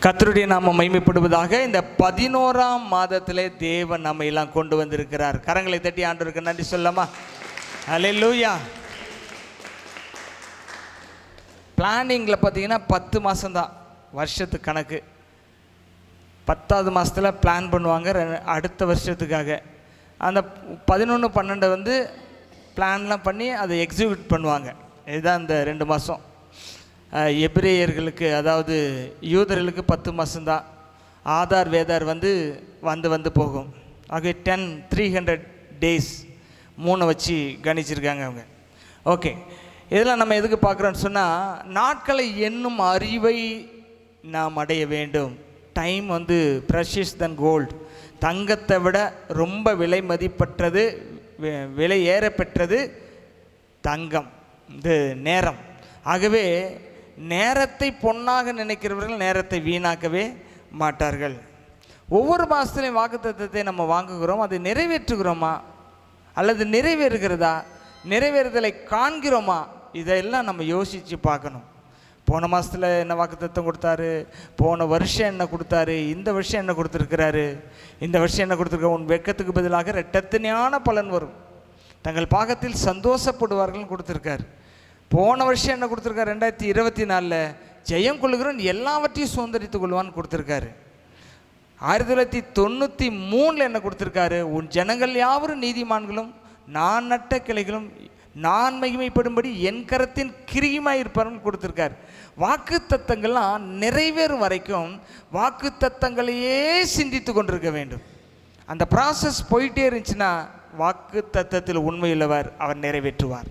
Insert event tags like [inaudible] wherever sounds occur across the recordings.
கத்தருடைய நாம மைமைப்படுவதாக இந்த பதினோராம் மாதத்திலே தேவன் நம்ம எல்லாம் கொண்டு வந்திருக்கிறார். கரங்களை தட்டி ஆண்டவருக்கு நன்றி சொல்லமா லூயா பிளானிங்கில் பார்த்தீங்கன்னா பத்து மாதம்தான் வருஷத்து கணக்கு. பத்தாவது மாதத்தில் பிளான் பண்ணுவாங்க. ரெ- அடுத்த வருஷத்துக்காக. அந்த பதினொன்று பன்னெண்டு வந்து பிளான்லாம் பண்ணி அதை எக்ஸிக்யூட் பண்ணுவாங்க. இதுதான் இந்த ரெண்டு மாதம் எபிரேயர்களுக்கு அதாவது யூதர்களுக்கு பத்து மாதம்தான் ஆதார் வேதார் வந்து வந்து வந்து போகும். ஆகவே டென் த்ரீ ஹண்ட்ரட் டேஸ் மூணை வச்சு கணிச்சிருக்காங்க அவங்க. ஓகே இதெல்லாம் நம்ம எதுக்கு பார்க்குறோன்னு சொன்னால் நாட்களை எண்ணும் அறிவை நாம் அடைய வேண்டும். டைம் வந்து ப்ரெஷியஸ் தன் கோல்டு தங்கத்தை விட ரொம்ப விலை மதிப்பற்றது விலை ஏற பெற்றது தங்கம். இது நேரம். ஆகவே நேரத்தை பொன்னாக நினைக்கிறவர்கள் நேரத்தை வீணாக்கவே மாட்டார்கள். ஒவ்வொரு மாதத்துலையும் வாக்குத்தத்தை நம்ம வாங்குகிறோம் அதை நிறைவேற்றுகிறோமா? அல்லது நிறைவேறுகிறதா? நிறைவேறுதலை காண்கிறோமா? இதெல்லாம் நம்ம யோசித்து பார்க்கணும். போன மாதத்தில் என்ன வாக்குத்தத்தம் கொடுத்தாரு? போன வருஷம் என்ன கொடுத்தாரு? இந்த வருஷம் என்ன கொடுத்துருக்கிறாரு? இந்த வருஷம் என்ன கொடுத்துருக்க? உன் வெட்கத்துக்கு பதிலாக ரெட்டத்தினையான பலன் வரும். தங்கள் பாகத்தில் சந்தோஷப்படுவார்கள்னு கொடுத்துருக்காரு. போன வருஷம் என்ன கொடுத்துருக்காரு? ரெண்டாயிரத்தி இருபத்தி நாலில் ஜெயம் கொள்ளுகிறவன் எல்லாவற்றையும் சுதந்திரித்து கொள்வான்னு கொடுத்துருக்காரு. ஆயிரத்தி தொள்ளாயிரத்தி தொண்ணூற்றி மூணில் என்ன கொடுத்துருக்காரு? உன் ஜனங்கள் யாவரும் நீதிமான்களும் நான் நட்ட கிளைகளும் நான் மகிமைப்படும்படி என் கரத்தின் கிரியுமாய் இருப்பார்னு கொடுத்துருக்காரு. வாக்கு தத்தங்கள்லாம் நிறைவேறும் வரைக்கும் வாக்கு தத்தங்களையே சிந்தித்து கொண்டிருக்க வேண்டும். அந்த ப்ராசஸ் போயிட்டே இருந்துச்சுன்னா வாக்கு தத்தத்தில் உண்மையுள்ளவர் அவர் நிறைவேற்றுவார்.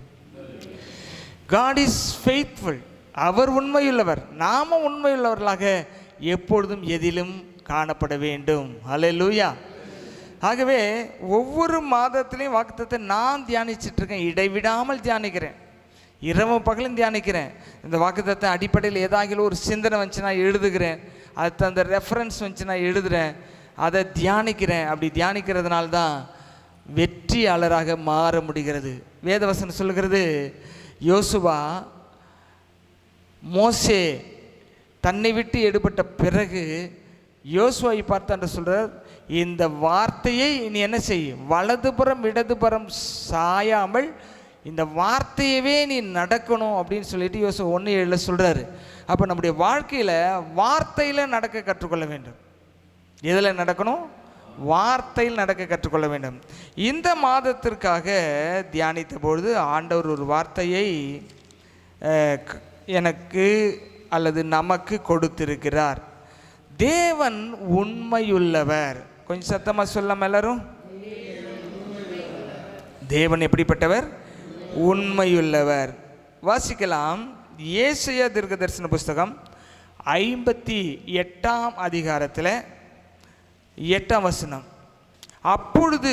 காட் இஸ் ஃபெய்த்ஃபுல் அவர் உண்மையுள்ளவர். நாம உண்மையுள்ளவர்களாக எப்பொழுதும் எதிலும் காணப்பட வேண்டும். அல்லேலூயா ஆகவே ஒவ்வொரு மாதத்திலையும் வாக்குத்தத்தை நான் தியானிச்சிட்ருக்கேன் இடைவிடாமல் தியானிக்கிறேன். இரவு பகலும் தியானிக்கிறேன். இந்த வாக்குத்தத்தை அடிப்படையில் ஏதாகிலும் ஒரு சிந்தனை வந்துச்சுன்னா எழுதுகிறேன். அது அந்த ரெஃபரன்ஸ் வந்துச்சுன்னா எழுதுகிறேன் அதை தியானிக்கிறேன். அப்படி தியானிக்கிறதுனால தான் வெற்றியாளராக மாற முடிகிறது. வேதவசனம் சொல்லுகிறது யோசுவா மோசே தன்னை விட்டு எடுபட்ட பிறகு யோசுவாவை பார்த்தாண்டு சொல்கிறார் இந்த வார்த்தையை நீ என்ன செய் வலதுபுறம் இடதுபுறம் சாயாமல் இந்த வார்த்தையவே நீ நடக்கணும் அப்படின்னு சொல்லிட்டு யோசுவா ஒன்று ஏழில் சொல்கிறாரு அப்போ நம்முடைய வாழ்க்கையில் வார்த்தையில் நடக்க கற்றுக்கொள்ள வேண்டும். எதில் நடக்கணும்? வார்த்தையில் நடக்க கற்றுக்கொள்ள வேண்டும். இந்த மாதத்திற்காக தியானித்த பொழுது ஆண்டவர் ஒரு வார்த்தையை எனக்கு அல்லது நமக்கு கொடுத்திருக்கிறார். தேவன் உண்மையுள்ளவர். கொஞ்சம் சத்தமாக சொல்லாம எல்லாரும். தேவன் எப்படிப்பட்டவர்? உண்மையுள்ளவர். வாசிக்கலாம். ஏசையா தீர்க்க தரிசன புஸ்தகம் ஐம்பத்தி எட்டாம் அதிகாரத்தில் எட்டாம் வசனம். அப்பொழுது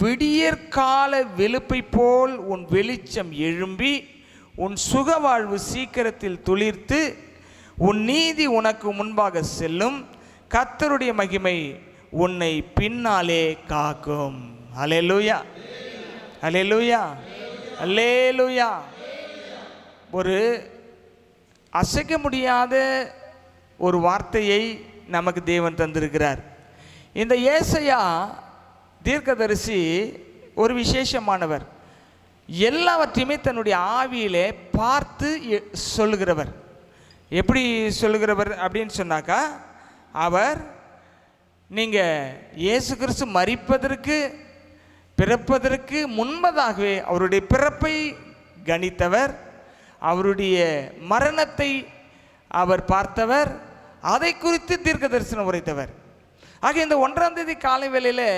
விடியற்கால வெளுப்பை போல் உன் வெளிச்சம் எழும்பி உன் சுகவாழ்வு சீக்கிரத்தில் துளிர்த்து உன் நீதி உனக்கு முன்பாக செல்லும். கத்தருடைய மகிமை உன்னை பின்னாலே காக்கும். அலேலூயா அலேலூயா அல்லேலூயா ஒரு அசைக்க முடியாத ஒரு வார்த்தையை நமக்கு தேவன் தந்திருக்கிறார். இந்த ஏசையா தீர்க்கதரிசி ஒரு விசேஷமானவர். எல்லாவற்றையுமே தன்னுடைய ஆவியிலே பார்த்து சொல்லுகிறவர். எப்படி சொல்லுகிறவர் அப்படின்னு சொன்னாக்கா அவர் நீங்கள் இயேசு கிறிஸ்து மறிப்பதற்கு பிறப்பதற்கு முன்பதாகவே அவருடைய பிறப்பை கணித்தவர் அவருடைய மரணத்தை அவர் பார்த்தவர் அதை குறித்து தீர்க்க தரிசனம் உரைத்தவர். ஆக இந்த ஒன்றாம் தேதி காலை வேளையில்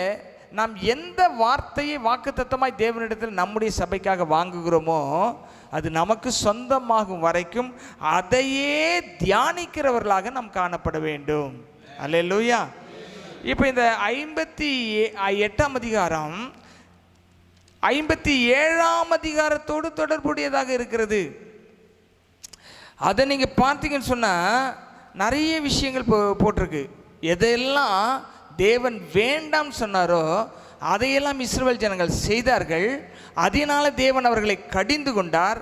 நாம் எந்த வார்த்தையை வாக்குத்தத்தமாய் தேவனிடத்தில் நம்முடைய சபைக்காக வாங்குகிறோமோ அது நமக்கு சொந்தமாகும் வரைக்கும் அதையே தியானிக்கிறவர்களாக நாம் காணப்பட வேண்டும். அல்ல லூயா இப்போ இந்த ஐம்பத்தி எட்டாம் அதிகாரம் ஐம்பத்தி ஏழாம் அதிகாரத்தோடு தொடர்புடையதாக இருக்கிறது. அதை நீங்கள் பார்த்தீங்கன்னு சொன்னால் நிறைய விஷயங்கள் போ போட்டிருக்கு. எதையெல்லாம் தேவன் வேண்டாம் சொன்னாரோ அதையெல்லாம் இஸ்ரவேல் ஜனங்கள் செய்தார்கள். அதனால தேவன் அவர்களை கடிந்து கொண்டார்.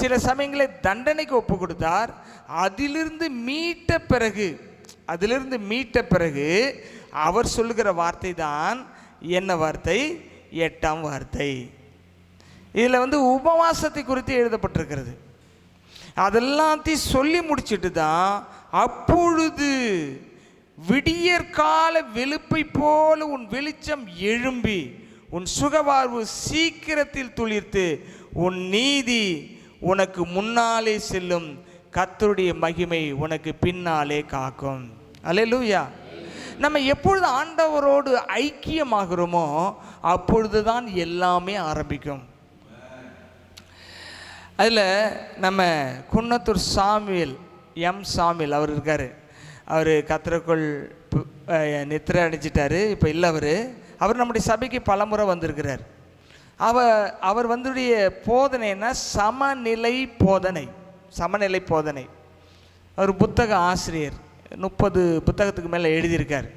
சில சமயங்களில் தண்டனைக்கு ஒப்பு கொடுத்தார். அதிலிருந்து மீட்ட பிறகு அதிலிருந்து மீட்ட பிறகு அவர் சொல்லுகிற வார்த்தை தான் என்ன வார்த்தை? எட்டாம் வார்த்தை. இதில் வந்து உபவாசத்தை குறித்து எழுதப்பட்டிருக்கிறது. அதெல்லாத்தையும் சொல்லி முடிச்சுட்டு தான் அப்பொழுது விடியற்கால வெளுப்பை போல உன் வெளிச்சம் எழும்பி உன் சுகவாழ்வு சீக்கிரத்தில் துளிர்த்து உன் நீதி உனக்கு முன்னாலே செல்லும். கத்தருடைய மகிமை உனக்கு பின்னாலே காக்கும். அல்லேலூயா நம்ம எப்பொழுது ஆண்டவரோடு ஐக்கியமாகிறோமோ அப்பொழுது தான் எல்லாமே ஆரம்பிக்கும். அதில் நம்ம குன்னத்தூர் சாமியல் எம் சாமியல் அவர் இருக்கார். அவர் கத்திரக்குள் நித்திரை அடைஞ்சிட்டாரு இப்போ இல்லை அவர். அவர் நம்முடைய சபைக்கு பலமுறை வந்திருக்கிறார். அவ அவர் வந்துடைய போதனைன்னா சமநிலை போதனை. சமநிலை போதனை. அவர் புத்தக ஆசிரியர். முப்பது புத்தகத்துக்கு மேலே எழுதியிருக்கார்.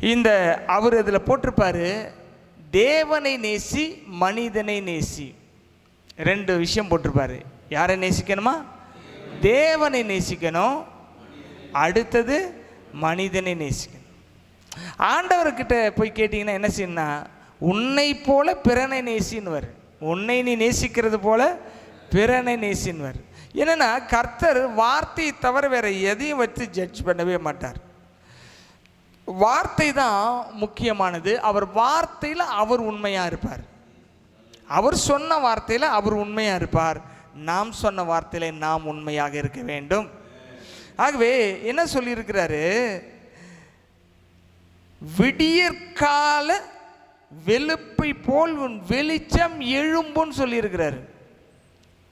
இந்த அவர் இதில் போட்டிருப்பாரு தேவனை நேசி மனிதனை நேசி. ரெண்டு விஷயம் போட்டிருப்பார். யாரை நேசிக்கணுமா? தேவனை நேசிக்கணும். அடுத்தது மனிதனை நேசிக்கணும். ஆண்டவர்கிட்ட போய் கேட்டிங்கன்னா என்ன செய்யணும்னா உன்னை போல பிறனை நேசின்வர். உன்னை நீ நேசிக்கிறது போல பிறனை நேசின்வர். என்னென்னா கர்த்தர் வார்த்தையை தவிர வேற எதையும் வச்சு ஜட்ஜ் பண்ணவே மாட்டார். வார்த்தை தான் முக்கியமானது. அவர் வார்த்தையில் அவர் உண்மையாக இருப்பார். அவர் சொன்ன வார்த்தையில் அவர் உண்மையாக இருப்பார். நாம் சொன்ன வார்த்தையில் நாம் உண்மையாக இருக்க வேண்டும். ஆகவே என்ன சொல்லியிருக்கிறாரு? விடியற்கால வெளுப்பை போல் உன் வெளிச்சம் எழும்புன்னு சொல்லியிருக்கிறாரு.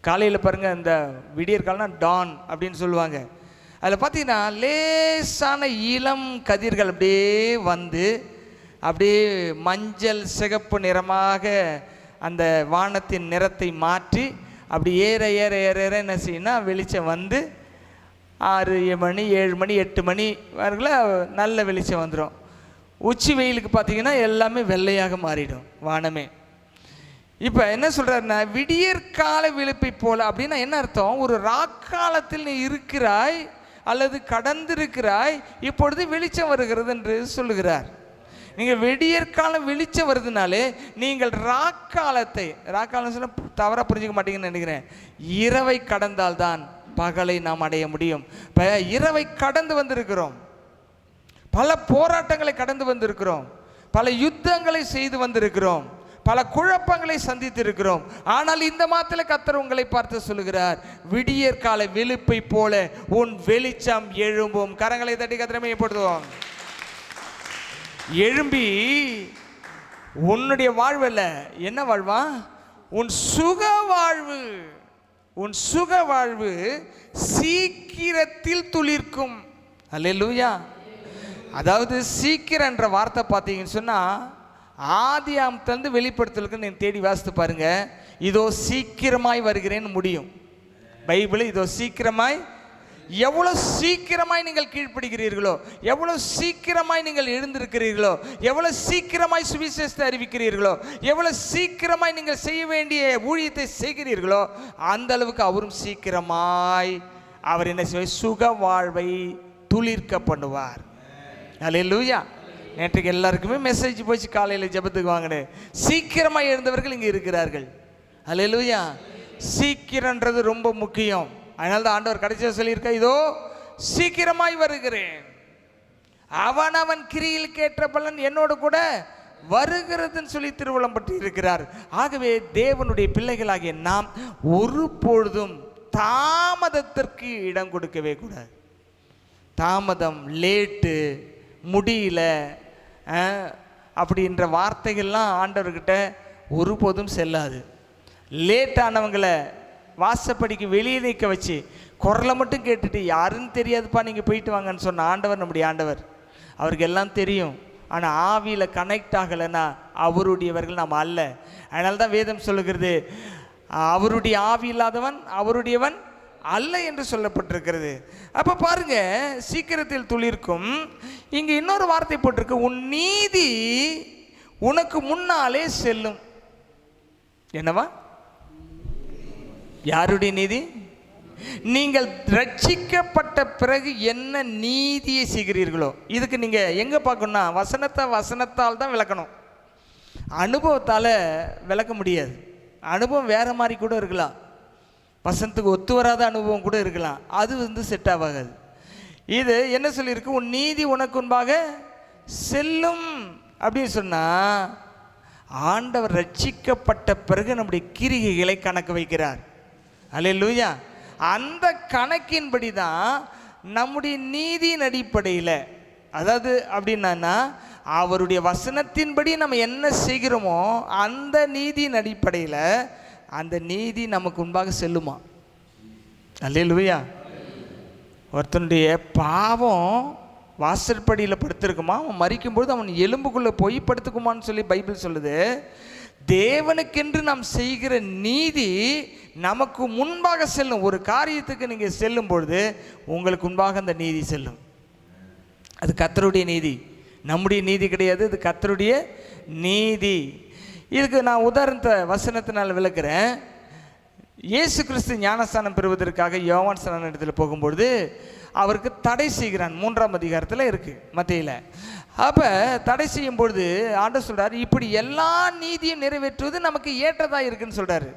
காலையில் பாருங்கள் இந்த விடியற்காலனா டான் அப்படின்னு சொல்லுவாங்க. அதில் பார்த்தீங்கன்னா லேசான இளம் கதிர்கள் அப்படியே வந்து அப்படியே மஞ்சள் சிகப்பு நிறமாக அந்த வானத்தின் நிறத்தை மாற்றி அப்படி ஏற ஏற ஏற ஏற என்ன செய்யணும்னா வெளிச்சம் வந்து ஆறு மணி ஏழு மணி எட்டு மணி வரல நல்ல வெளிச்சம் வந்துடும் உச்சி வெயிலுக்கு பார்த்தீங்கன்னா எல்லாமே வெள்ளையாக மாறிடும் வானமே. இப்போ என்ன சொல்கிறாருன்னா விடியற்கால விழுப்பை போல் அப்படின்னா என்ன அர்த்தம்? ஒரு ராக்காலத்தில் நீ இருக்கிறாய் அல்லது கடந்திருக்கிறாய் இப்பொழுது வெளிச்சம் வருகிறது என்று சொல்லுகிறார். நீங்கள் விடியற்காலம் வெளிச்சம் வருதுனாலே நீங்கள் ராக்காலத்தை ராக்காலம் சொன்னால் தவறாக புரிஞ்சுக்க மாட்டீங்கன்னு நினைக்கிறேன். இரவை கடந்தால்தான் பகலை நாம் அடைய முடியும். இப்போ இரவை கடந்து வந்திருக்கிறோம். பல போராட்டங்களை கடந்து வந்திருக்கிறோம். பல யுத்தங்களை செய்து வந்திருக்கிறோம். பல குழப்பங்களை சந்தித்திருக்கிறோம். ஆனால் இந்த மாத்திர கத்தர் உங்களை பார்த்து சொல்லுகிறார் விடியற்கால வெளுப்பை போல உன் வெளிச்சம் எழும்பும். கரங்களை தட்டி கத்திரமே போடுவோம் எழும்பி உன்னுடைய வாழ்வில் என்ன வாழ்வா? உன் சுக வாழ்வு உன் சுக வாழ்வு சீக்கிரத்தில் துளிர்க்கும். அல்லேலூயா. அதாவது சீக்கிரம் என்ற வார்த்தை பார்த்தீங்கன்னு சொன்னால் ஆதி ஆமத்திலேருந்து வெளிப்படுத்தலுக்கு நீங்கள் தேடி வாசித்து பாருங்க. இதோ சீக்கிரமாய் வருகிறேன்னு முடியும். பைபிள் இதோ சீக்கிரமாய் எவ்வளோ சீக்கிரமாய் நீங்கள் கீழ்ப்படுகிறீர்களோ எவ்வளோ சீக்கிரமாய் நீங்கள் எழுந்திருக்கிறீர்களோ எவ்வளோ சீக்கிரமாய் சுவிசேஷத்தை அறிவிக்கிறீர்களோ எவ்வளோ சீக்கிரமாய் நீங்கள் செய்ய வேண்டிய ஊழியத்தை செய்கிறீர்களோ அந்த அளவுக்கு அவரும் சீக்கிரமாய் அவர் என்ன செய்வார்? சுக வாழ்வை துளிர்க்க பண்ணுவார். லூயா நேற்றுக்கு எல்லாருக்குமே மெசேஜ் போச்சு காலையில் ஜெபத்துக்கு வாங்கினேன் சீக்கிரமாக எழுந்தவர்கள் இங்கே இருக்கிறார்கள். அல்லேலூயா சீக்கிரன்றது ரொம்ப முக்கியம். அதனால தான் ஆண்டவர் கடைசியாக சொல்லியிருக்க இதோ சீக்கிரமாய் வருகிறேன். அவன் அவன் கிரியில் கேட்ட பலன் என்னோடு கூட வருகிறதுன்னு சொல்லி திருவள்ளம் பற்றி இருக்கிறார். ஆகவே தேவனுடைய பிள்ளைகளாகிய நாம் ஒரு பொழுதும் தாமதத்திற்கு இடம் கொடுக்கவே கூடாது. தாமதம் லேட்டு முடியல அப்படின்ற வார்த்தைகள்லாம் ஆண்டவர்கிட்ட ஒருபோதும் செல்லாது. லேட்டானவங்களை வாசப்படிக்கு வெளியே நிற்க வச்சு குரலை மட்டும் கேட்டுட்டு யாருன்னு தெரியாதுப்பா நீங்கள் போயிட்டு வாங்கன்னு சொன்ன ஆண்டவர் நம்முடைய ஆண்டவர். அவருக்கு எல்லாம் தெரியும். ஆனால் ஆவியில் கனெக்ட் ஆகலைன்னா அவருடையவர்கள் நாம் அல்ல. அதனால தான் வேதம் சொல்லுகிறது அவருடைய ஆவி இல்லாதவன் அவருடையவன் அல்ல என்று சொல்லப்பட்டிருக்கிறது. அப்போ பாருங்க சீக்கிரத்தில் துளிர்க்கும். இங்கே இன்னொரு வார்த்தை போட்டிருக்கு உன் நீதி உனக்கு முன்னாலே செல்லும். என்னவா? யாருடைய நீதி? நீங்கள் ரட்சிக்கப்பட்ட பிறகு என்ன நீதியை செய்கிறீர்களோ? இதுக்கு நீங்கள் எங்கே பார்க்கணும்னா வசனத்தை வசனத்தால் தான் விளக்கணும். அனுபவத்தால் விளக்க முடியாது. அனுபவம் வேறு மாதிரி கூட இருக்கலாம். வசனத்துக்கு ஒத்து வராத அனுபவம் கூட இருக்கலாம். அது வந்து செட் ஆகாது. இது என்ன சொல்லியிருக்கு? உன் நீதி உனக்கு முன்பாக செல்லும் அப்படின்னு சொன்னால் ஆண்டவர் ரட்சிக்கப்பட்ட பிறகு நம்முடைய கிரிகைகளை கணக்கு வைக்கிறார். அல்லேலூயா அந்த கணக்கின்படி தான் நம்முடைய நீதியின் அடிப்படையில் அதாவது அப்படின்னா அவருடைய வசனத்தின்படி நம்ம என்ன செய்கிறோமோ அந்த நீதியின் அடிப்படையில் அந்த நீதி நமக்கு முன்பாக செல்லுமா? அல்லே லூயா ஒருத்தனுடைய பாவம் வாசற்படியில் படுத்திருக்குமா? அவன் மறிக்கும்போது அவன் எலும்புக்குள்ளே போய் படுத்துக்குமான்னு சொல்லி பைபிள் சொல்லுது. தேவனுக்கென்று நாம் செய்கிற நீதி நமக்கு முன்பாக செல்லும் ஒரு காரியத்துக்கு நீங்கள் செல்லும் பொழுது உங்களுக்கு முன்பாக அந்த நீதி செல்லும். அது கத்தருடைய நீதி. நம்முடைய நீதி கிடையாது இது கத்தருடைய நீதி. இதுக்கு நான் உதாரணத்தை வசனத்தினால் விளக்குறேன். இயேசு கிறிஸ்து ஞானஸ்தானம் பெறுவதற்காக யோவான் ஸ்நான இடத்துல போகும்பொழுது அவருக்கு தடை செய்கிறான். மூன்றாம் அதிகாரத்தில் இருக்குது மத்தியில். அப்போ தடை செய்யும் பொழுது ஆண்டவர் சொல்கிறார் இப்படி எல்லா நீதியும் நிறைவேற்றுவது நமக்கு ஏற்றதாக இருக்குன்னு சொல்கிறாரு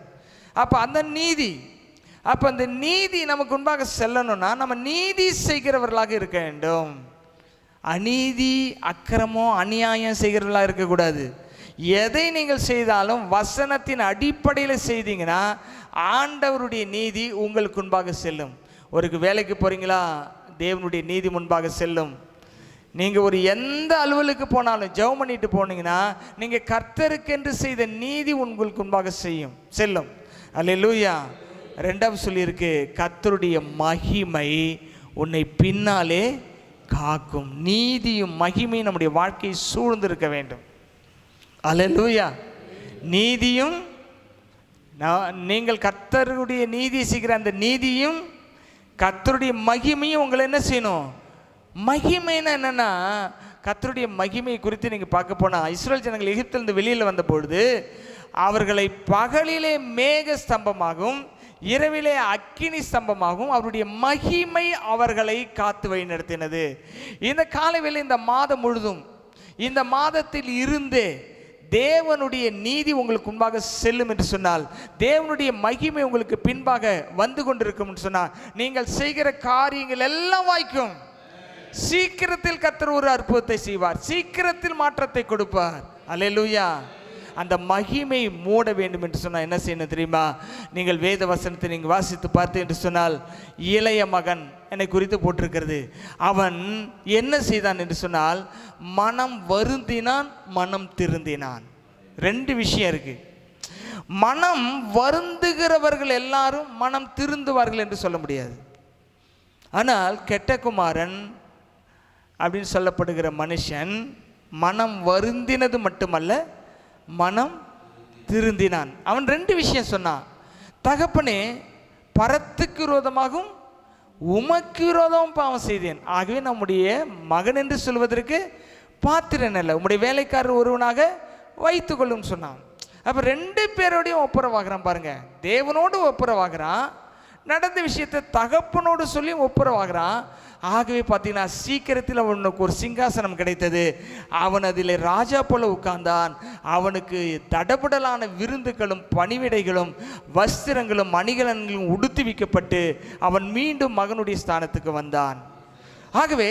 அப்போ அந்த நீதி அப்போ அந்த நீதி நமக்கு முன்பாக செல்லணும்னா நம்ம நீதி செய்கிறவர்களாக இருக்க வேண்டும். அநீதி அக்கிரமம் அநியாயம் செய்கிறவர்களாக இருக்கக்கூடாது. எதை நீங்கள் செய்தாலும் வசனத்தின் அடிப்படையில் செய்தீங்கன்னா ஆண்டவருடைய நீதி உங்களுக்கு முன்பாக செல்லும். ஒரு வேலைக்கு போகிறீங்களா தேவனுடைய நீதி முன்பாக செல்லும். நீங்கள் ஒரு எந்த அலுவலுக்கு போனாலும் ஜெபம் பண்ணிட்டு போனீங்கன்னா நீங்கள் கர்த்தருக்கென்று செய்த நீதி உங்களுக்கு முன்பாக செய்யும் செல்லும். அல்லூயா ரெண்டாவது சொல்லியிருக்கு கத்தருடைய மகிமை உன்னை பின்னாலே காக்கும். நீதியும் மகிமையும் நம்முடைய வாழ்க்கையை சூழ்ந்திருக்க வேண்டும். அல்லேலூயா நீதியும் நான் நீங்கள் கத்தருடைய நீதி செய்கிற அந்த நீதியும் கத்தருடைய மகிமையும் உங்களை என்ன செய்யணும்? மகிமைன்னா என்னென்னா கத்தருடைய மகிமை குறித்து நீங்கள் பார்க்க போனால் இஸ்ரேல் ஜனங்கள் எகிப்திலிருந்து வெளியில் வந்த பொழுது அவர்களை பகலிலே மேக ஸ்தம்பமாகவும் இரவிலே அக்கினி ஸ்தம்பமாகவும் அவருடைய மகிமை அவர்களை காத்து வழி நடத்தினது. இந்த காலைவேளை இந்த மாதம் முழுதும் இந்த மாதத்தில் இருந்தே தேவனுடைய நீதி உங்களுக்கு முன்பாக செல்லும் என்று சொன்னால் தேவனுடைய மகிமை உங்களுக்கு பின்பாக வந்து கொண்டிருக்கும் என்று சொன்னால் நீங்கள் செய்கிற காரியங்கள் எல்லாம் வாய்க்கும். சீக்கிரத்தில் கத்தர் ஒரு அற்புதத்தை செய்வார். சீக்கிரத்தில் மாற்றத்தை கொடுப்பார். அல்லேலூயா. அந்த மகிமை மூட வேண்டும் என்று சொன்னால் என்ன செய்யணும் தெரியுமா? நீங்கள் வேத வசனத்தை நீங்கள் வாசித்து பார்த்து என்று சொன்னால் இளைய மகன் என்னை குறித்து போட்டிருக்கிறது. அவன் என்ன செய்தான் என்று சொன்னால் மனம் வருந்தினான் மனம் திருந்தினான். ரெண்டு விஷயம் இருக்குது மனம் வருந்துகிறவர்கள் எல்லாரும் மனம் திருந்துவார்கள் என்று சொல்ல முடியாது. ஆனால் கெட்டகுமாரன் அப்படின்னு சொல்லப்படுகிற மனுஷன் மனம் வருந்தினது மட்டுமல்ல மனம் திருந்தினான். அவன் ரெண்டு விஷயம் சொன்னான். தகப்பனே பரத்துக்கு விரோதமாகவும் உமக்கு விரோதமும் பாவம் செய்தேன். ஆகவே நம்முடைய மகன் என்று சொல்வதற்கு பாத்திரன் அல்ல. உம்முடைய வேலைக்காரர் ஒருவனாக வைத்துக்கொள்ளும் சொன்னான். அப்போ ரெண்டு பேரோடையும் ஒப்புரவாகிறான் பாருங்க. தேவனோடு ஒப்புரவாகிறான். நடந்த விஷயத்தை தகப்பனோடு சொல்லி ஒப்புரவாகிறான். ஆகவே பார்த்தீங்கன்னா சீக்கிரத்தில் அவனுக்கு ஒரு சிங்காசனம் கிடைத்தது. அவன் அதில் ராஜா போல உட்கார்ந்தான். அவனுக்கு தடபுடலான விருந்துகளும் பணிவிடைகளும் வஸ்திரங்களும் மணிகலன்களும் உடுத்துவிக்கப்பட்டு அவன் மீண்டும் மகனுடைய ஸ்தானத்துக்கு வந்தான். ஆகவே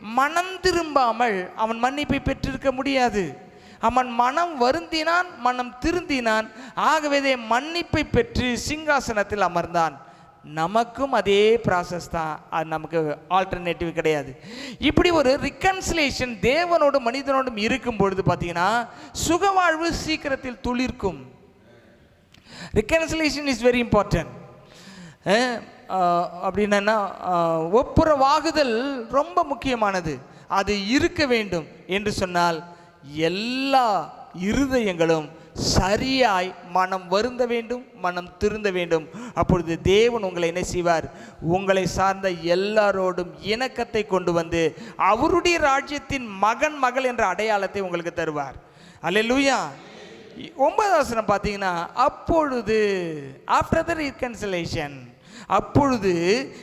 மனம் திரும்பாமல் அவன் மன்னிப்பை பெற்றிருக்க முடியாது. அவன் மனம் வருந்தினான் மனம் திருந்தினான். ஆகவே மன்னிப்பை பெற்று சிங்காசனத்தில் அமர்ந்தான். நமக்கும் அதே ப்ராசஸ் தான். அது நமக்கு ஆல்டர்னேட்டிவ் கிடையாது. இப்படி ஒரு ரிகன்சிலேஷன் தேவனோடும் மனிதனோடும் இருக்கும் பொழுது பார்த்தீங்கன்னா சுகவாழ்வு சீக்கிரத்தில் துளிர்க்கும். ரிகன்சிலேஷன் இஸ் வெரி இம்பார்ட்டன்ட் அப்படின்னா ஒப்புரவாகுதல் ரொம்ப முக்கியமானது. அது இருக்க வேண்டும் என்று சொன்னால் எல்லா இருதயங்களும் சரியாய் மனம் வருந்த வேண்டும் மனம் திருந்த வேண்டும். அப்பொழுது தேவன் உங்களை என்ன செய்வார்? உங்களை சார்ந்த எல்லாரோடும் இணக்கத்தை கொண்டு வந்து அவருடைய ராஜ்யத்தின் மகன் மகள் என்ற அடையாளத்தை உங்களுக்கு தருவார். அல்லேலூயா ஒன்பதாம் வசனம் பார்த்தீங்கன்னா அப்பொழுது ஆஃப்டர் த ரீகன்சலேஷன் அப்பொழுது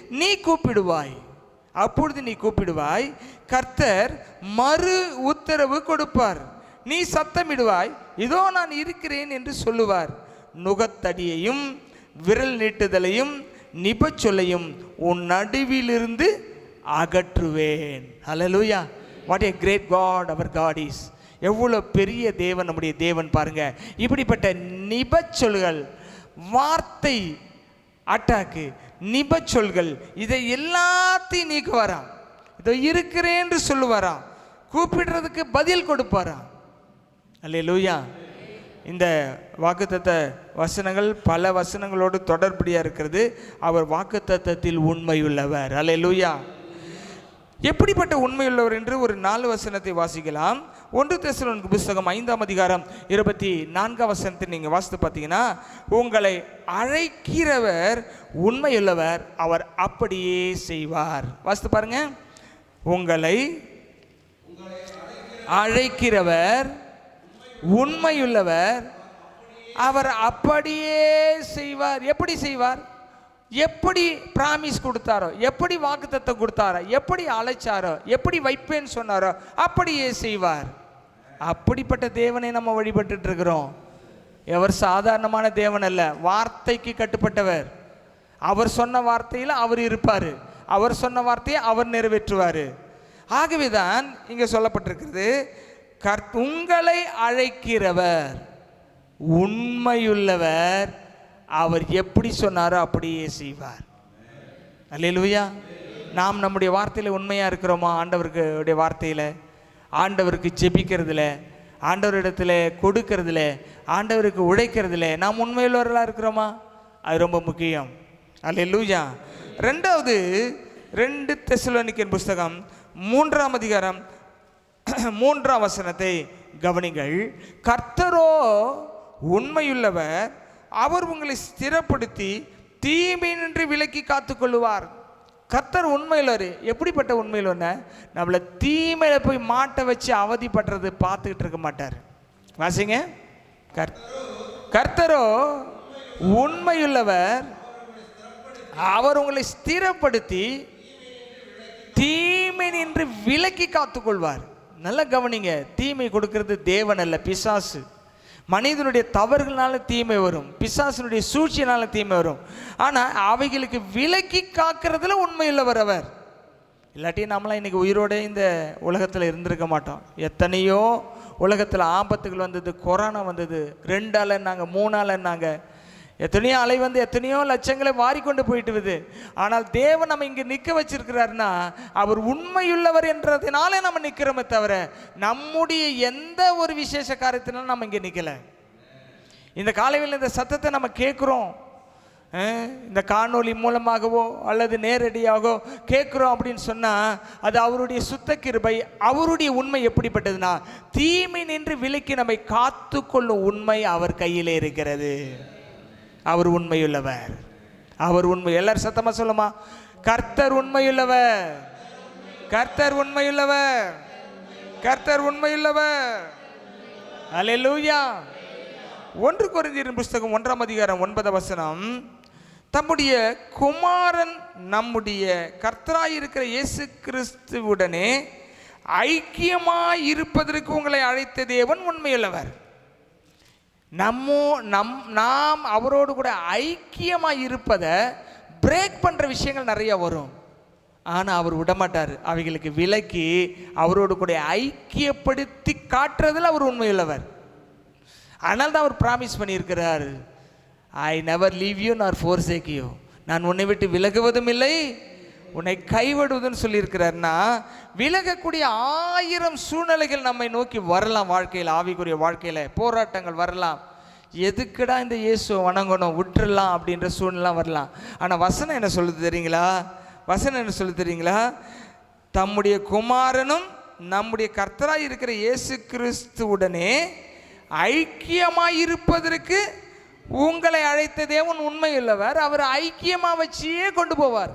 நீ கூப்பிடுவாய். அப்பொழுது நீ கூப்பிடுவாய். கர்த்தர் மறு உத்தரவு கொடுப்பார். நீ சத்தமிடுவாய் இதோ நான் இருக்கிறேன் என்று சொல்லுவார். நுகத்தடியையும் விரல் நீட்டுதலையும் நிபச்சொல்லையும் உன் நடுவிலிருந்து அகற்றுவேன். Hallelujah what a great God our God is எவ்வளோ பெரிய தேவன் நம்முடைய தேவன் பாருங்க. இப்படிப்பட்ட நிபச்சொல்கள் வார்த்தை அட்டாக்கு நிபச்சொல்கள் இதை எல்லாத்தையும் நீக்குவாராம். இதோ இருக்கிறேன் என்று சொல்லுவாராம். கூப்பிடுறதுக்கு பதில் கொடுப்பாராம். அல்லேலூயா. இந்த வாக்குத்தத்த வசனங்கள் பல வசனங்களோடு தொடர்புடையாக இருக்கிறது. அவர் வாக்குத்தத்தத்தில் உண்மையுள்ளவர். அல்ல லூயா எப்படிப்பட்ட உண்மையுள்ளவர் என்று ஒரு நாலு வசனத்தை வாசிக்கலாம். ஒன்று தெசலோனிக்கு புஸ்தகம் ஐந்தாம் அதிகாரம் இருபத்தி நான்காம் வசனத்தை நீங்கள் வாசித்து பார்த்தீங்கன்னா உங்களை அழைக்கிறவர் உண்மையுள்ளவர் அவர் அப்படியே செய்வார். வாசித்து பாருங்க. உங்களை அழைக்கிறவர் உண்மையுள்ளவர். அவர் அப்படியே செய்வார். எப்படி செய்வார்? எப்படி ப்ராமிஸ் கொடுத்தாரோ எப்படி வாக்குத்தத்தம் கொடுத்தாரோ எப்படி அழைச்சாரோ எப்படி வைப்பேன்னு சொன்னாரோ அப்படியே செய்வார். அப்படிப்பட்ட தேவனை நம்ம வழிபட்டு இருக்கிறோம் எவர் சாதாரணமான தேவன் அல்ல வார்த்தைக்கு கட்டுப்பட்டவர். அவர் சொன்ன வார்த்தையில் அவர் இருப்பார். அவர் சொன்ன வார்த்தையை அவர் நிறைவேற்றுவார். ஆகவே தான் இங்கே சொல்லப்பட்டிருக்கிறது கர் உங்களை அழைக்கிறவர். உண்மையுள்ளவர். அவர் எப்படி சொன்னாரோ அப்படியே செய்வார். அல்லேலூயா. நாம் நம்முடைய வார்த்தையில் உண்மையாக இருக்கிறோமா? ஆண்டவருக்கு உடைய வார்த்தையில். ஆண்டவருக்கு ஜெபிக்கிறதுல. ஆண்டவரிடத்தில் கொடுக்கறதுல. ஆண்டவருக்கு உழைக்கிறதுல. நாம் உண்மையுள்ளவர்களாக இருக்கிறோமா? அது ரொம்ப முக்கியம். அல்லேலூயா. ரெண்டாவது ரெண்டு தெசலோனிக்கன் புஸ்தகம் மூன்றாம் அதிகாரம் [clears throat] மூன்றாம் வசனத்தை கவனிங்கள். கர்த்தரோ உண்மையுள்ளவர் அவர் உங்களை ஸ்திரப்படுத்தி தீமையின்றி விலக்கி விலக்கி காத்துக்கொள்ளுவார். கர்த்தர் உண்மையுள்ளவர் எப்படிப்பட்ட உண்மையில் ஒன்று நம்மளை தீமையில் போய் மாட்ட வச்சு அவதிப்படுறது பார்த்துக்கிட்டு இருக்க மாட்டார். வாசிங்க. கர் கர்த்தரோ உண்மையுள்ளவர் அவர் உங்களை ஸ்திரப்படுத்தி தீமை நின்று விலக்கி காத்துக்கொள்வார். நல்லா கவனிங்க தீமை கொடுக்கறது தேவன் அல்ல பிசாசு. மனிதனுடைய தவறுகளால தீமை வரும் பிசாசனுடைய சூழ்ச்சியினால தீமை வரும். ஆனால் அவைகளுக்கு விலக்கி காக்கிறதுல உண்மையுள்ளவர் அவர். இல்லாட்டி நம்மளாம் இன்னைக்கு உயிரோட இந்த உலகத்தில் இருந்திருக்க மாட்டோம். எத்தனையோ உலகத்தில் ஆபத்துகள் வந்தது கொரோனா வந்தது ரெண்டு அலைன்னாங்க மூணு அலைன்னாங்க எத்தனையோ அலை வந்து எத்தனையோ லட்சங்களை வாரிக்கொண்டு போயிட்டுது ஆனால் தேவன் நம்ம இங்கே நிற்க வச்சிருக்கிறாருன்னா அவர் உண்மையுள்ளவர் என்றதுனால நம்ம நிற்கிறோமே தவிர நம்முடைய எந்த ஒரு விசேஷ காரியத்தினாலும் நம்ம இங்கே நிற்கலை இந்த காலையில் இந்த சத்தத்தை நம்ம கேட்குறோம். இந்த காணொளி மூலமாகவோ அல்லது நேரடியாகவோ கேட்குறோம் அப்படின்னு சொன்னால் அது அவருடைய சுத்த கிருபை அவருடைய உண்மை எப்படிப்பட்டதுன்னா தீமை நின்று விலக்கி நம்மை காத்துக்கொள்ளும் உண்மை அவர் கையிலே இருக்கிறது. அவர் உண்மையுள்ளவர். அவர் உண்மை எல்லாரும் சத்தமாக சொல்லுமா? கர்த்தர் உண்மையுள்ளவர். கர்த்தர் உண்மையுள்ளவர். கர்த்தர் உண்மையுள்ளவர். அலையலூயா ஒன்று குறைந்தீரின் புஸ்தகம் ஒன்றாம் அதிகாரம் ஒன்பது வசனம். தம்முடைய குமாரன் நம்முடைய கர்த்தராயிருக்கிற இயேசு கிறிஸ்துவுடனே ஐக்கியமாய் இருப்பதற்கு உங்களை அழைத்த தேவன் உண்மையுள்ளவர். நம்ம நம் நாம் அவரோடு கூட ஐக்கியமாக இருப்பதை பிரேக் பண்ணுற விஷயங்கள் நிறைய வரும். ஆனால் அவர் விடமாட்டார். அவைகளுக்கு விலக்கி அவரோடு கூட ஐக்கியப்படுத்தி காட்டுறதில் அவர் உண்மையுள்ளவர். ஆனால் தான் அவர் ப்ராமிஸ் பண்ணியிருக்கிறார். I never leave you nor for you நான் உன்னை விட்டு விலகுவதும் இல்லை. உன்னை கைவிடுவதுன்னு சொல்லியிருக்கிறார்னா விலகக்கூடிய ஆயிரம் சூழ்நிலைகள் நம்மை நோக்கி வரலாம் வாழ்க்கையில் ஆவிக்குரிய வாழ்க்கையில். போராட்டங்கள் வரலாம். எதுக்குடா இந்த இயேசுவை வணங்கணும் விட்டுறலாம் அப்படின்ற சூழ்நிலாம் வரலாம். ஆனால் வசனம் என்ன சொல்லுது தெரியுங்களா? வசனம் என்ன சொல்லுது தெரியுங்களா? தம்முடைய குமாரனும் நம்முடைய கர்த்தராக இருக்கிற இயேசு கிறிஸ்துவுடனே ஐக்கியமாக இருப்பதற்கு உங்களை அழைத்த தேவன் உண்மையுள்ளவர். அவர் ஐக்கியமாக வச்சியே கொண்டு போவார்.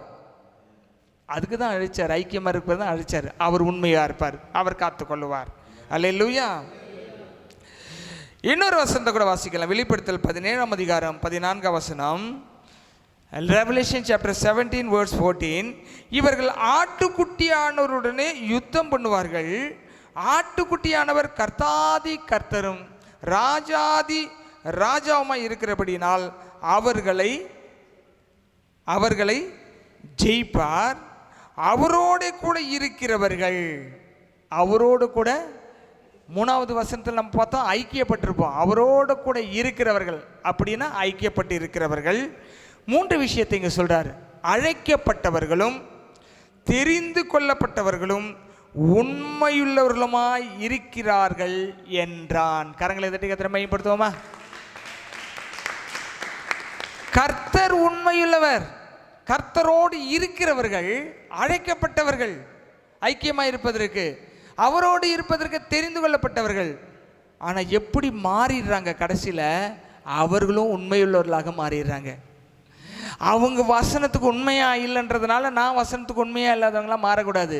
அதுக்கு தான் அழைச்சார் ஐக்கியமாக இருப்பது தான் அழைச்சார். அவர் உண்மையாக இருப்பார் அவர் காத்துக்கொள்ளுவார். அல்லேலூயா இன்னொரு வசனத்தை கூட வாசிக்கலாம். வெளிப்படுத்தல் பதினேழாம் அதிகாரம் பதினான்காம் வசனம். Revelation chapter seventeen words fourteen இவர்கள் ஆட்டுக்குட்டியானவருடனே யுத்தம் பண்ணுவார்கள். ஆட்டுக்குட்டியானவர் கர்த்தாதி கர்த்தரும் ராஜாதி ராஜாவுமாய் இருக்கிறபடினால் அவர்களை அவர்களை ஜெயிப்பார். அவரோட கூட இருக்கிறவர்கள் அவரோடு கூட மூணாவது வசனத்தில் நம்ம பார்த்தோம் ஐக்கியப்பட்டிருப்போம். அவரோடு கூட இருக்கிறவர்கள். அப்படின்னா ஐக்கியப்பட்டு இருக்கிறவர்கள் மூன்று விஷயத்தை இங்கே சொல்கிறார் அழைக்கப்பட்டவர்களும் தெரிந்து கொள்ளப்பட்டவர்களும் உண்மையுள்ளவர்களுமாய் இருக்கிறார்கள் என்றான். கரங்களை தட்டி கத்திர மையப்படுத்துவோமா? கர்த்தர் உண்மையுள்ளவர். கர்த்தரோடு இருக்கிறவர்கள் அழைக்கப்பட்டவர்கள் ஐக்கியமாக இருப்பதற்கு அவரோடு இருப்பதற்கு தெரிந்து கொள்ளப்பட்டவர்கள். ஆனால் எப்படி மாறிடுறாங்க கடைசியில்? அவர்களும் உண்மையுள்ளவர்களாக மாறிடுறாங்க. அவங்க வசனத்துக்கு உண்மையாக இல்லைன்றதுனால நான் வசனத்துக்கு உண்மையாக இல்லாதவங்களாம் மாறக்கூடாது.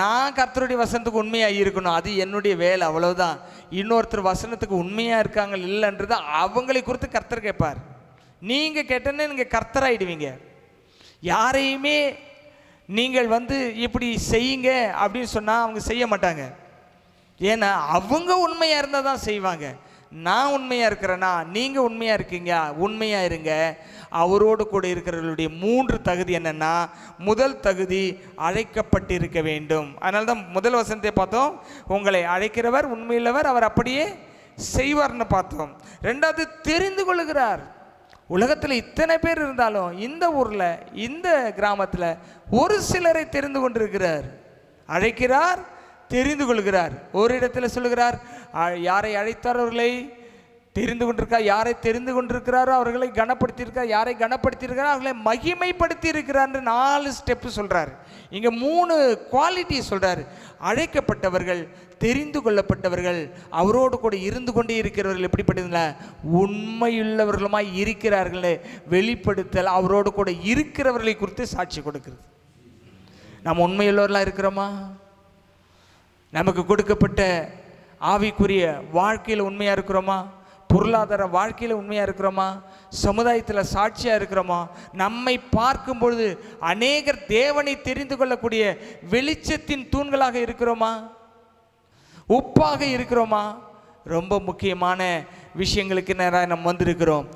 நான் கர்த்தருடைய வசனத்துக்கு உண்மையாக இருக்கணும். அது என்னுடைய வேலை அவ்வளோதான் இன்னொருத்தர் வசனத்துக்கு உண்மையாக இருக்காங்க இல்லைன்றதை அவங்களை குறித்து கர்த்தர் கேட்பார். நீங்கள் கேட்டோன்னே நீங்கள் கர்த்தராகிடுவீங்க யாரையுமே நீங்கள் வந்து இப்படி செய்யுங்க அப்படின்னு சொன்னால் அவங்க செய்ய மாட்டாங்க. ஏன்னா அவங்க உண்மையாக இருந்தால் தான் செய்வாங்க. நான் உண்மையாக இருக்கிறேன்னா நீங்கள் உண்மையாக இருக்கீங்க? உண்மையாக இருங்க. அவரோடு கூட இருக்கிறவர்களுடைய மூன்று தகுதி என்னென்னா முதல் தகுதி அழைக்கப்பட்டிருக்க வேண்டும். அதனால தான் முதல் வசனத்தை பார்த்தோம். உங்களை அழைக்கிறவர் உண்மையுள்ளவர் அவர் அப்படியே செய்வார்னு பார்த்தோம். ரெண்டாவது தெரிந்து கொள்கிறார் உலகத்தில் இத்தனை பேர் இருந்தாலும் இந்த ஊரில் இந்த கிராமத்தில் ஒரு சிலரை தெரிந்து கொண்டிருக்கிறார். அழைக்கிறார் தெரிந்து கொள்கிறார். ஒரு இடத்துல சொல்லுகிறார் யாரை அழைத்தார் தெரிந்து கொண்டிருக்கார் யாரை தெரிந்து கொண்டிருக்கிறாரோ அவர்களை கனப்படுத்தியிருக்கார் யாரை கனப்படுத்தியிருக்கிறார் அவர்களை மகிமைப்படுத்தி இருக்கிறார்னு நாலு ஸ்டெப்பு சொல்கிறார் இங்கே மூணு குவாலிட்டி சொல்கிறார் அழைக்கப்பட்டவர்கள் தெரிந்து கொள்ளப்பட்டவர்கள் அவரோடு கூட இருந்து கொண்டே இருக்கிறவர்கள் எப்படிப்பட்டதுல உண்மையுள்ளவர்களுமாய் இருக்கிறார்களே வெளிப்படுத்தல் அவரோடு கூட இருக்கிறவர்களை குறித்து சாட்சி கொடுக்கிறது. நம்ம உண்மையுள்ளவர்களாக இருக்கிறோமா? நமக்கு கொடுக்கப்பட்ட ஆவிக்குரிய வாழ்க்கையில் உண்மையாக இருக்கிறோமா? பொருளாதார வாழ்க்கையில் உண்மையாக இருக்கிறோமா? சமுதாயத்தில் சாட்சியாக இருக்கிறோமா? நம்மை பார்க்கும் பொழுது அநேகர் தேவனை தெரிந்து கொள்ளக்கூடிய வெளிச்சத்தின் தூண்களாக இருக்கிறோமா? உப்பாக இருக்கிறோமா? ரொம்ப முக்கியமான விஷயங்களுக்கு நேராக நம்ம வந்திருக்கிறோம்.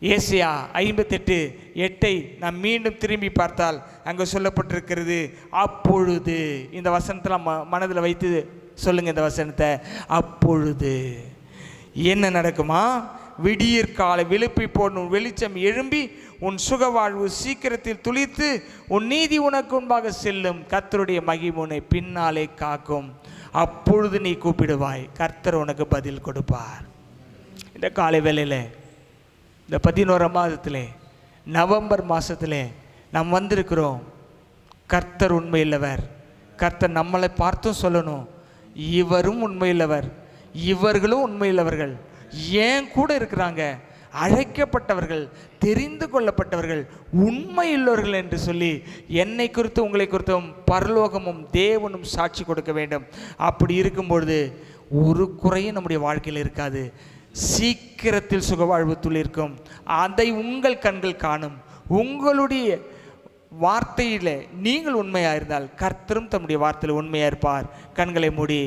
ஏசியா ஐம்பத்தெட்டு எட்டை நாம் மீண்டும் திரும்பி பார்த்தால் அங்கே சொல்லப்பட்டிருக்கிறது அப்பொழுது. இந்த வசனத்தில் ம மனதில் வைத்து சொல்லுங்கள் இந்த வசனத்தை. அப்பொழுது. என்ன நடக்குமா? விடியற்கால விழுப்பி போடும் வெளிச்சம் எழும்பி உன் சுகவாழ்வு சீக்கிரத்தில் துளித்து உன் நீதி உனக்கு முன்பாக செல்லும். கர்த்தருடைய மகிமுனை பின்னாலே காக்கும். அப்பொழுது நீ கூப்பிடுவாய் கர்த்தர் உனக்கு பதில் கொடுப்பார். இந்த காலை வேலையில் இந்த பதினோரா மாதத்தில் நவம்பர் மாதத்தில் நாம் வந்திருக்கிறோம். கர்த்தர் உண்மையுள்ளவர். கர்த்தர் நம்மளை பார்த்தும் சொல்லணும். இவரும் உண்மையுள்ளவர். இவர்களும் உண்மையுள்ளவர்கள் ஏன் கூட இருக்கிறாங்க? அழைக்கப்பட்டவர்கள் தெரிந்து கொள்ளப்பட்டவர்கள் உண்மையுள்ளவர்கள் என்று சொல்லி என்னை குறித்து உங்களை குறித்தும் பரலோகமும் தேவனும் சாட்சி கொடுக்க வேண்டும். அப்படி இருக்கும்பொழுது ஒரு குறையும் நம்முடைய வாழ்க்கையில் இருக்காது. சீக்கிரத்தில் சுகவாழ்வு துளிர்க்கும். அதை உங்கள் கண்கள் காணும். உங்களுடைய வார்த்தையில் நீங்கள் உண்மையாக இருந்தால் கர்த்தரும் தம்முடைய வார்த்தையில் உண்மையாக இருப்பார் கண்களை மூடி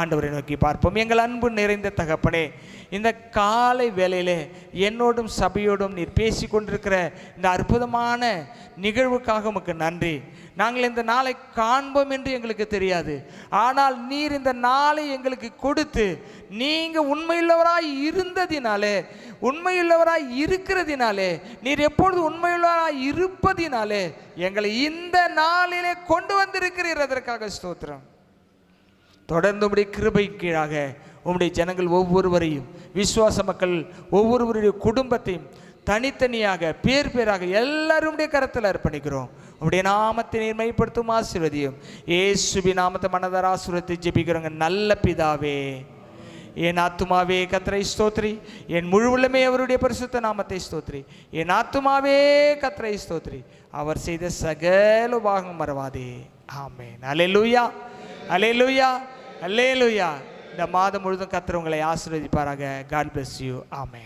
ஆண்டவரை நோக்கி பார்ப்போம். எங்கள் அன்பு நிறைந்த தகப்பனே இந்த காலை வேளையிலே என்னோடும் சபையோடும் நீர் பேசி கொண்டிருக்கிற இந்த அற்புதமான நிகழ்வுக்காக உமக்கு நன்றி. நாங்கள் இந்த நாளை காண்போம் என்று எங்களுக்கு தெரியாது. ஆனால் நீர் இந்த நாளை எங்களுக்கு கொடுத்து நீங்கள் உண்மையுள்ளவராய் இருந்ததினாலே உண்மையுள்ளவராய் இருக்கிறதினாலே நீர் எப்பொழுது உண்மையுள்ளவராய் இருப்பதினாலே எங்களை இந்த நாளிலே கொண்டு வந்திருக்கிறீர். அதற்காக ஸ்தோத்திரம். தொடர்ந்து உடைய கிருபை கீழாக உம்முடைய ஜனங்கள் ஒவ்வொருவரையும் விசுவாச மக்கள் ஒவ்வொருவருடைய குடும்பத்தையும் தனித்தனியாக பேர் பேராக எல்லாருடைய கரத்தில் அர்ப்பணிக்கிறோம். உம்முடைய நாமத்தை நீர்மைப்படுத்தும் ஆசீர்வதியும். ஏசுபி நாமத்தை மனதர் ஆசீர்வத்தை ஜெபிக்கிறோங்க நல்ல பிதாவே. என் ஆத்துமாவே கத்திரை ஸ்தோத்ரி. என் முழுவலுமே அவருடைய பரிசுத்த நாமத்தை ஸ்தோத்ரி. என் ஆத்துமாவே கத்திரை ஸ்தோத்ரி. அவர் செய்த சகல உபாகம் மறவாதே. லூயா அலே லூயா அல்லேலுயா இந்த மாதம் முழுதும் கத்துறவங்களை ஆசீர்வதிப்பாராக. காட் பிளஸ் யூ ஆமே